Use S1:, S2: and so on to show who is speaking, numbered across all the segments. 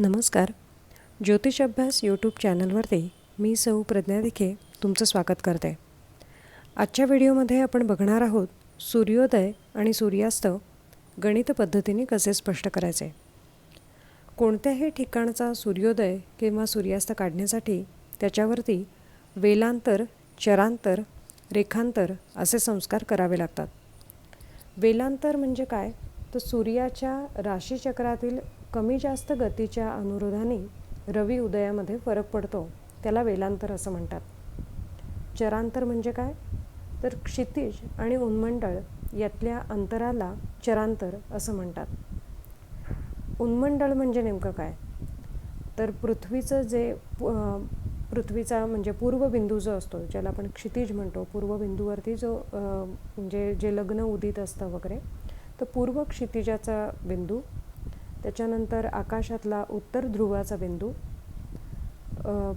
S1: नमस्कार. ज्योतिष अभ्यास यूट्यूब चॅनलवरती मी सौ प्रज्ञा दिखे तुमचं स्वागत करते. आजच्या व्हिडिओमध्ये आपण बघणार आहोत सूर्योदय आणि सूर्यास्त गणित पद्धतीने कसे स्पष्ट करायचे. कोणत्याही ठिकाणचा सूर्योदय किंवा सूर्यास्त काढण्यासाठी त्याच्यावरती वेलांतर चरांतर रेखांतर असे संस्कार करावे लागतात. वेलांतर म्हणजे काय? तर सूर्याच्या राशीचक्रातील कमी जास्त गतीच्या अनुरोधाने रवी उदयामध्ये फरक पडतो त्याला वेलांतर असं म्हणतात. चरांतर म्हणजे काय? तर क्षितिज आणि उन्मंडळ यातल्या अंतराला चरांतर असं म्हणतात. उन्मंडळ म्हणजे नेमकं काय? तर पृथ्वीचं जे पृथ्वीचा म्हणजे पूर्वबिंदू जो असतो ज्याला आपण क्षितिज म्हणतो पूर्वबिंदूवरती जो म्हणजे जे लग्न उदित असतं वगैरे तर पूर्व क्षितिजाचा बिंदू त्याच्यानंतर आकाशातला उत्तर ध्रुवाचा बिंदू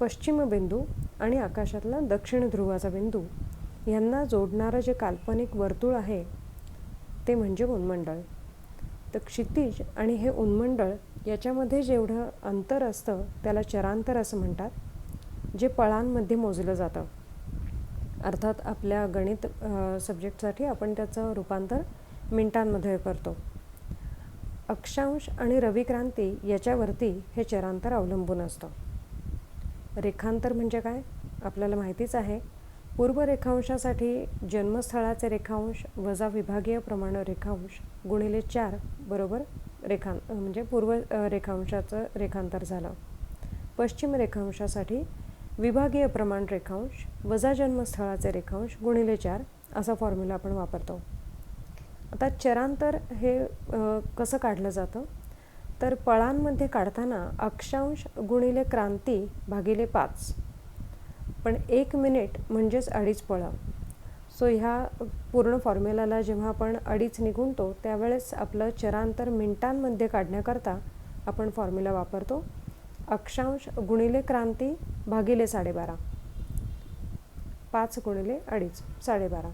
S1: पश्चिम बिंदू आणि आकाशातला दक्षिण ध्रुवाचा बिंदू यांना जोडणारं जे काल्पनिक वर्तुळ आहे ते म्हणजे उन्मंडळ. तर क्षितिज आणि हे उन्मंडळ याच्यामध्ये जेवढं अंतर असतं त्याला चरांतर असं म्हणतात जे पळांमध्ये मोजलं जातं. अर्थात आपल्या गणित सब्जेक्टसाठी आपण त्याचं रूपांतर मिनटांमध्ये करतो. अक्षांश आणि रविक्रांती याच्यावरती हे चरांतर अवलंबून असतं. रेखांतर म्हणजे काय? आपल्याला माहितीच आहे. पूर्व रेखांशासाठी जन्मस्थळाचे रेखांश वजा विभागीय प्रमाण रेखांश गुणिले चार बरोबर रेखां म्हणजे पूर्व रेखांशाचं रेखांतर झालं. पश्चिम रेखांशासाठी विभागीय प्रमाण रेखांश वजा जन्मस्थळाचे रेखांश गुणिले चार असा फॉर्म्युला आपण वापरतो. आता चरांतर हे कसं काढलं जातं? तर पळांमध्ये काढताना अक्षांश गुणिले क्रांती भागिले पाच. पण एक मिनिट म्हणजेच अडीच पळं. सो ह्या पूर्ण फॉर्म्युलाला जेव्हा आपण अडीच निघूनतो त्यावेळेस आपलं चरांतर मिनिटांमध्ये काढण्याकरता आपण फॉर्म्युला वापरतो. अक्षांश गुणिले क्रांती भागिले साडेबारा. पाच गुणिले अडीच साडेबारा.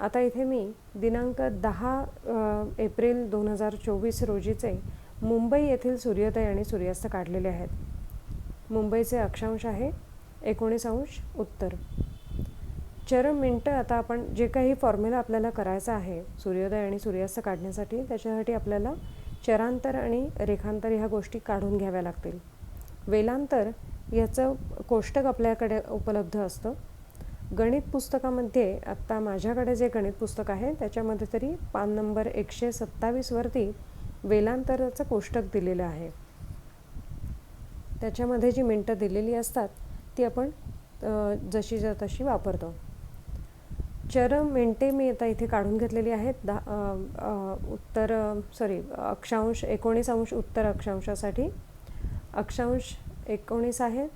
S1: आता इथे मी दिनांक दहा एप्रिल दोन हजार चोवीस रोजीचे मुंबई येथील सूर्योदय आणि सूर्यास्त काढलेले आहेत. मुंबईचे अक्षांश आहे एकोणीस अंश उत्तर. चरम मिनटं आता आपण जे काही फॉर्म्युला आपल्याला करायचा आहे सूर्योदय आणि सूर्यास्त काढण्यासाठी त्याच्यासाठी आपल्याला चरांतर आणि रेखांतर ह्या गोष्टी काढून घ्याव्या लागतील. वेलांतर याचं कोष्टक आपल्याकडे उपलब्ध असतं. गणित पुस्तकामध्ये आत्ता माझ्याकडे जे गणित पुस्तक आहे त्याच्यामध्ये तरी पान नंबर एकशे सत्तावीसवरती वेलांतराचं कोष्टक दिलेलं आहे. त्याच्यामध्ये जी मिनटं दिलेली असतात ती आपण जशी ज तशी वापरतो. चर मिनटे मी आता इथे काढून घेतलेली आहेत. दहा उत्तर सॉरी अक्षांश एकोणीस अंश उत्तर अक्षांशासाठी. अक्षांश एकोणीस आहेत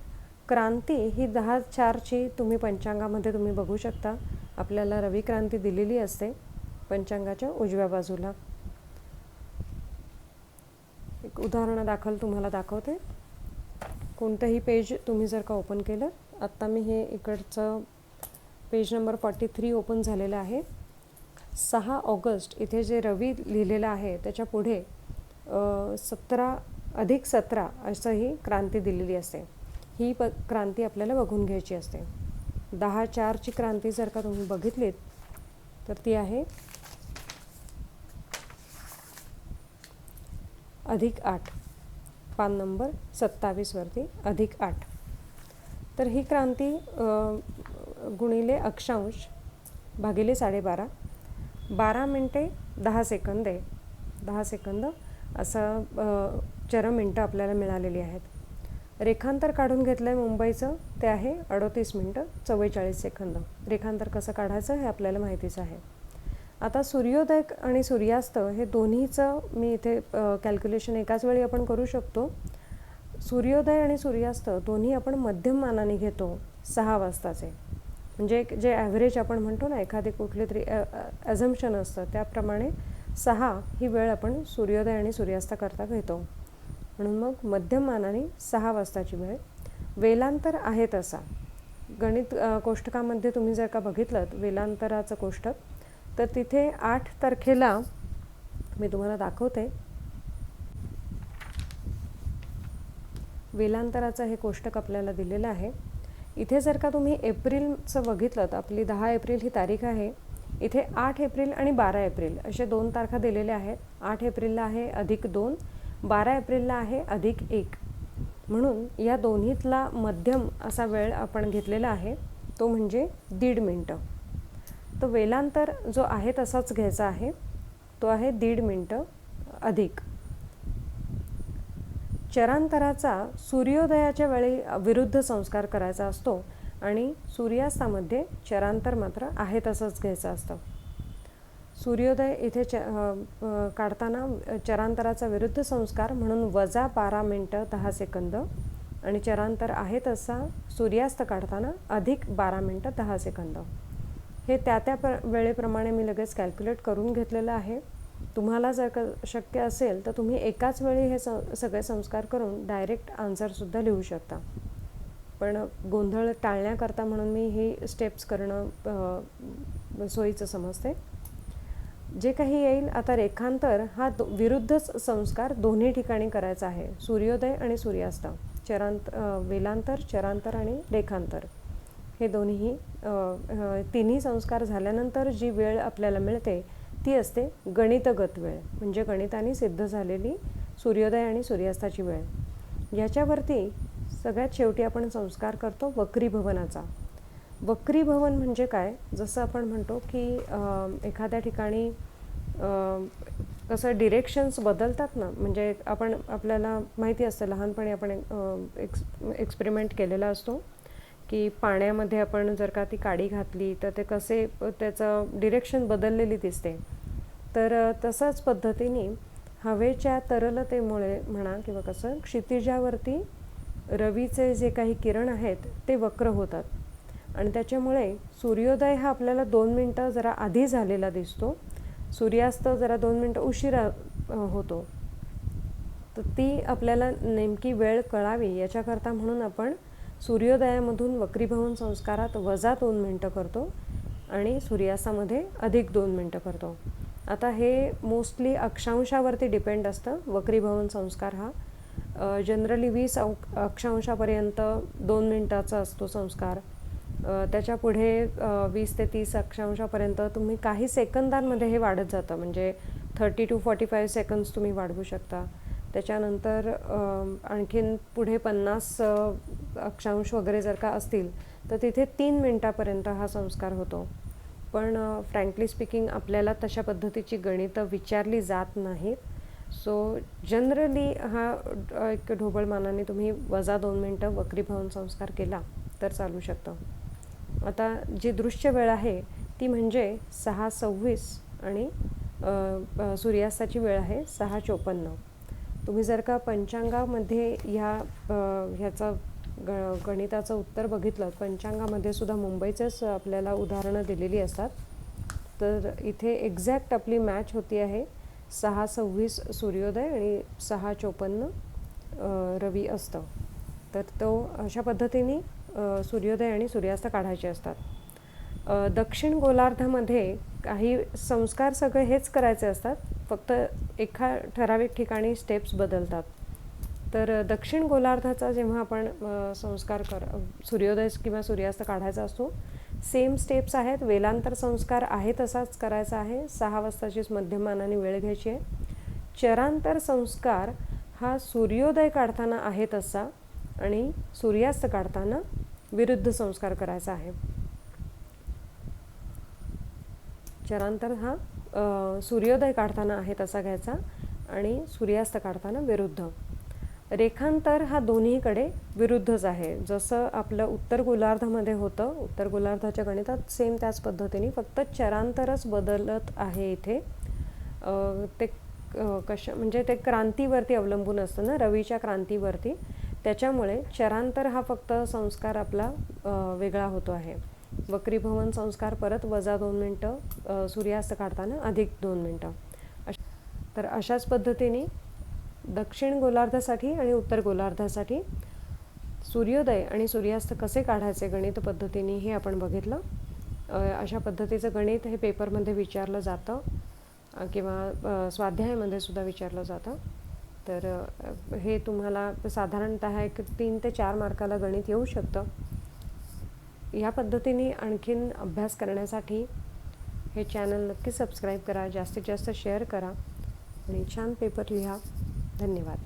S1: क्रांती ही दहा चारची तुम्ही पंचांगामध्ये तुम्ही बघू शकता. आपल्याला रवी क्रांती दिलेली असते पंचांगाच्या उजव्या बाजूला. एक उदाहरण दाखल तुम्हाला दाखवते. कोणतंही पेज तुम्ही जर का ओपन केलं आत्ता मी हे इकडचं page number forty three open झालेलं आहे. सहा ऑगस्ट इथे जे रवी लिहिलेलं आहे त्याच्या पुढे सतरा अधिक सतरा असं ही क्रांती दिलेली असते. ही प क्रांती आपल्याला बघून घ्यायची असते. दहा चारची क्रांती जर का तुम्ही बघितलीत तर ती आहे अधिक आठ. पान नंबर सत्तावीसवरती अधिक आठ. तर ही क्रांती गुणिले अक्षांश भागिले साडेबारा. बारा मिनटे दहा सेकंद. आहे दहा सेकंद असं चरम मिनटं आपल्याला मिळालेली आहेत. रेखांतर काढून घेतलं आहे मुंबईचं. ते आहे अडोतीस मिनटं चव्वेचाळीस सेकंद. रेखांतर कसं काढायचं हे आपल्याला माहितीच आहे. आता सूर्योदय आणि सूर्यास्त हे दोन्हीचं मी इथे कॅल्क्युलेशन एकाच वेळी आपण करू शकतो. सूर्योदय आणि सूर्यास्त दोन्ही आपण मध्यम मानाने घेतो सहा वाजताचे. म्हणजे जे ॲव्हरेज आपण म्हणतो ना एखादी कुठली तरी ॲझम्शन असतं त्याप्रमाणे सहा ही वेळ आपण सूर्योदय आणि सूर्यास्ता करता घेतो. म्हणून मग मध्यम मानाने सहा वाजताची वेळ. वेलांतर आहे तसा. गणित कोष्टकामध्ये तुम्ही जर का बघितलं वेलांतराचं कोष्टक तर तिथे आठ तारखेला मी तुम्हाला दाखवते. वेलांतराचं हे कोष्टक आपल्याला दिलेलं आहे. इथे जर का तुम्ही एप्रिलचं बघितलं तर आपली दहा एप्रिल ही तारीख आहे इथे आठ एप्रिल आणि बारा एप्रिल असे दोन तारखा दिलेल्या आहेत. आठ एप्रिलला आहे अधिक दोन बारा एप्रिलला आहे अधिक एक. म्हणून या दोन्हीतला मध्यम असा वेळ आपण घेतलेला आहे तो म्हणजे दीड मिनटं. तो वेलांतर जो आहे तसाच घ्यायचा आहे तो आहे दीड मिनटं अधिक. चरांतराचा सूर्योदयाच्या वेळी विरुद्ध संस्कार करायचा असतो आणि सूर्यास्तामध्ये चरांतर मात्र आहे तसंच घ्यायचं असतं. सूर्योदय इथे च काढताना चरांतराचा विरुद्ध संस्कार म्हणून वजा बारा मिनटं दहा सेकंद. आणि चरांतर आहे तसा सूर्यास्त काढताना अधिक बारा मिनटं दहा सेकंद. हे त्या त्या प्र वेळेप्रमाणे मी लगेच कॅल्क्युलेट करून घेतलेलं आहे. तुम्हाला जर का शक्य असेल तर तुम्ही एकाच वेळी हे स सगळे संस्कार करून डायरेक्ट आन्सरसुद्धा लिहू शकता. पण गोंधळ टाळण्याकरता म्हणून मी ही स्टेप्स करणं सोयीचं समजते. जे काही येईल आता रेखांतर हा दो विरुद्धच संस्कार दोन्ही ठिकाणी करायचा आहे. सूर्योदय आणि सूर्यास्त. चरांत वेलांतर चरांतर आणि रेखांतर. हे दोन्हीही तिन्ही संस्कार झाल्यानंतर जी वेळ आपल्याला मिळते ती असते गणितगत वेळ. म्हणजे गणिताने सिद्ध झालेली सूर्योदय आणि सूर्यास्ताची वेळ. याच्यावरती सगळ्यात शेवटी आपण संस्कार करतो वक्रीभवनाचा वक्रीभवन म्हणजे काय? जसं आपण म्हणतो की एखाद्या ठिकाणी कसं डिरेक्शन्स बदलतात ना? म्हणजे आपण आपल्याला माहिती असतं लहानपणी आपण एक्स एक्सपेरिमेंट केलेला असतो की पाण्यामध्ये आपण जर का ती काडी घातली तर ते कसे त्याचं डिरेक्शन बदललेली दिसते. तर तसाच पद्धतीने हवेच्या तरलतेमुळे म्हणा किंवा कसं क्षितिजावरती रवीचे जे काही किरण आहेत ते वक्र होतात. आणि त्याच्यामुळे सूर्योदय हा आपल्याला दोन मिनटं जरा आधी झालेला दिसतो. सूर्यास्त जरा दोन मिनटं उशिरा होतो. तर ती आपल्याला नेमकी वेळ कळावी याच्याकरता म्हणून आपण सूर्योदयामधून वक्रीभवन संस्कारात वजा दोन मिनटं करतो आणि सूर्यास्तामध्ये अधिक दोन मिनटं करतो. आता हे मोस्टली अक्षांशावरती डिपेंड असतं वक्रीभवन संस्कार हा. जनरली वीस अक्षांशापर्यंत दोन मिनटाचा असतो संस्कार. त्याच्या पुढे वीस ते तीस अक्षांशापर्यंत तुम्ही काही सेकंदांमध्ये हे वाढत जातं. म्हणजे thirty two forty five seconds तुम्ही वाढवू शकता. त्याच्यानंतर आणखीन पुढे पन्नास अक्षांश वगैरे जर का असतील तर तिथे तीन मिनटापर्यंत हा संस्कार होतो. पण फ्रँकली स्पीकिंग आपल्याला तशा पद्धतीची गणितं विचारली जात नाहीत. सो जनरली हा एक ढोबळमानाने तुम्ही वजा दोन मिनटं वक्रीभवन संस्कार केला तर चालू शकतं. आता जी दृश्य वेळ आहे ती म्हणजे सहा सव्वीस आणि सूर्यास्ताची वेळ आहे सहा चोपन्न. तुम्ही जर का पंचांगामध्ये ह्या ह्याचा ग गणिताचं उत्तर बघितलं पंचांगामध्ये सुद्धा मुंबईचंच आपल्याला उदाहरणं दिलेली असतात. तर इथे एक्झॅक्ट आपली मॅच होती आहे सहा सव्वीस सूर्योदय आणि सहा चोपन्न रवी असतं. तर तो अशा पद्धतीने सूर्योदय आणि सूर्यास्त काढायचे असतात. दक्षिण गोलार्धामध्ये काही संस्कार सगळे हेच करायचे असतात फक्त एका ठराविक ठिकाणी स्टेप्स बदलतात. तर दक्षिण गोलार्धाचा जेव्हा आपण संस्कार कर सूर्योदय किंवा सूर्यास्त काढायचा असतो सेम स्टेप्स आहेत वेलांतर संस्कार आहे तसाच करायचा आहे सहा वाजताचीच मध्यमानाने वेळ घ्यायची आहे. चरांतर संस्कार हा सूर्योदय काढताना आहे तसा आणि सूर्यास्त काढताना विरुद्ध संस्कार करायचा आहे. चरांतर हा सूर्योदय काढताना आहे तसा घ्यायचा आणि सूर्यास्त काढताना विरुद्ध. रेखांतर हा दोन्हीकडे विरुद्धच आहे. जसं आपलं उत्तर गोलार्धामध्ये होतं उत्तर गोलार्धाच्या गणितात सेम त्याच पद्धतीने फक्त चरांतरच बदलत आहे इथे. ते कशा म्हणजे ते क्रांतीवरती अवलंबून असतं ना रवीच्या क्रांतीवरती. त्याच्यामुळे चरांतर हा फक्त संस्कार आपला वेगळा होतो आहे. वक्रीभवन संस्कार परत वजा दोन मिनटं सूर्यास्त काढताना अधिक दोन मिनटं. तर अशाच पद्धतीने दक्षिण गोलार्धासाठी आणि उत्तर गोलार्धासाठी सूर्योदय आणि सूर्यास्त कसे काढायचे गणित पद्धतीने हे आपण बघितलं. अशा पद्धतीचं गणित हे पेपरमध्ये विचारलं जातं किंवा स्वाध्यायामध्ये सुद्धा विचारलं जातं. तर हे तुम्हाला साधारणतः एक तीन ते चार मार्काला गणित येऊ शकतं. या पद्धतीने आणखीन अभ्यास करण्यासाठी हे चॅनल नक्की सबस्क्राईब करा जास्तीत जास्त शेअर करा आणि छान पेपर लिहा. धन्यवाद.